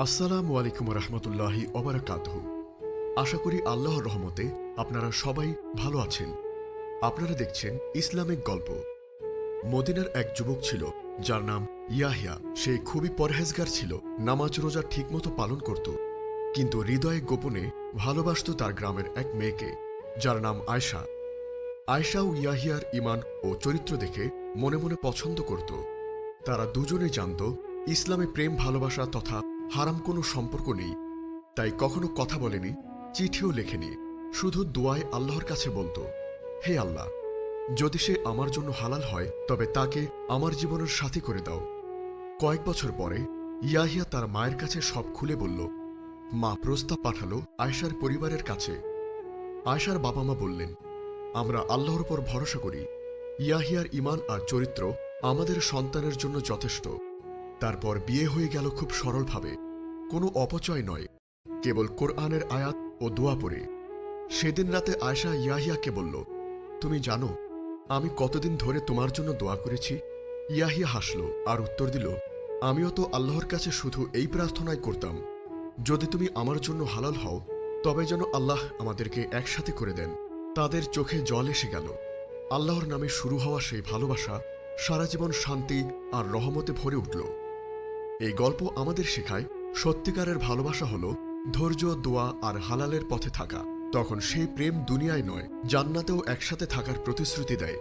আসসালামু আলাইকুম রহমতুল্লাহি অবরাকাতহ আশা করি আল্লাহর রহমতে আপনারা সবাই ভালো আছেন। আপনারা দেখছেন ইসলামিক গল্প। মদিনার এক যুবক ছিল, যার নাম ইয়াহিয়া। সে খুবই পরহেজগার ছিল, নামাজ রোজা ঠিকমতো পালন করত। কিন্তু হৃদয়ে গোপনে ভালোবাসত তার গ্রামের এক মেয়েকে, যার নাম আয়শা। আয়শা ও ইয়াহিয়ার ইমান ও চরিত্র দেখে মনে মনে পছন্দ করত। তারা দুজনে জানত, ইসলামে প্রেম, ভালোবাসা তথা হারাম কোনো সম্পর্ক নেই, তাই কখনো কথা বলেনি, চিঠিও লেখেনি, শুধু দোয়ায় আল্লাহর কাছে বলতো, হে আল্লাহ, যদি সে আমার জন্য হালাল হয়, তবে তাকে আমার জীবনের সাথী করে দাও। কয়েক বছর পরে, ইয়াহিয়া তার মায়ের কাছে সব খুলে বলল, মা প্রস্তাব পাঠালো আয়শার পরিবারের কাছে। আয়শার বাবা মা বললেন, আমরা আল্লাহর উপর ভরসা করি। ইয়াহিয়ার ইমান আর চরিত্র আমাদের সন্তানের জন্য যথেষ্ট। তারপর বিয়ে হয়ে গেল খুব সরলভাবে। কোনো অপচয় নয়, কেবল কোরআনের আয়াত ও দোয়া পড়ে। সেদিন রাতে আয়শা ইয়াহিয়াকে বলল, তুমি জানো, আমি কতদিন ধরে তোমার জন্য দোয়া করেছি? ইয়াহিয়া হাসল আর উত্তর দিল, আমিও তো আল্লাহর কাছে শুধু এই প্রার্থনাই করতাম। যদি তুমি আমার জন্য হালাল হও, তবে যেন আল্লাহ আমাদেরকে একসাথে করে দেন। তাদের চোখে জল এসে গেল। আল্লাহর নামে শুরু হওয়া সেই ভালোবাসা সারা জীবন শান্তি আর রহমতে ভরে উঠল। এই গল্প আমাদের শেখায়, সত্যিকারের ভালোবাসা হল ধৈর্য, দোয়া আর হালালের পথে থাকা। তখন সেই প্রেম দুনিয়ায় নয়, জান্নাতেও একসাথে থাকার প্রতিশ্রুতি দেয়।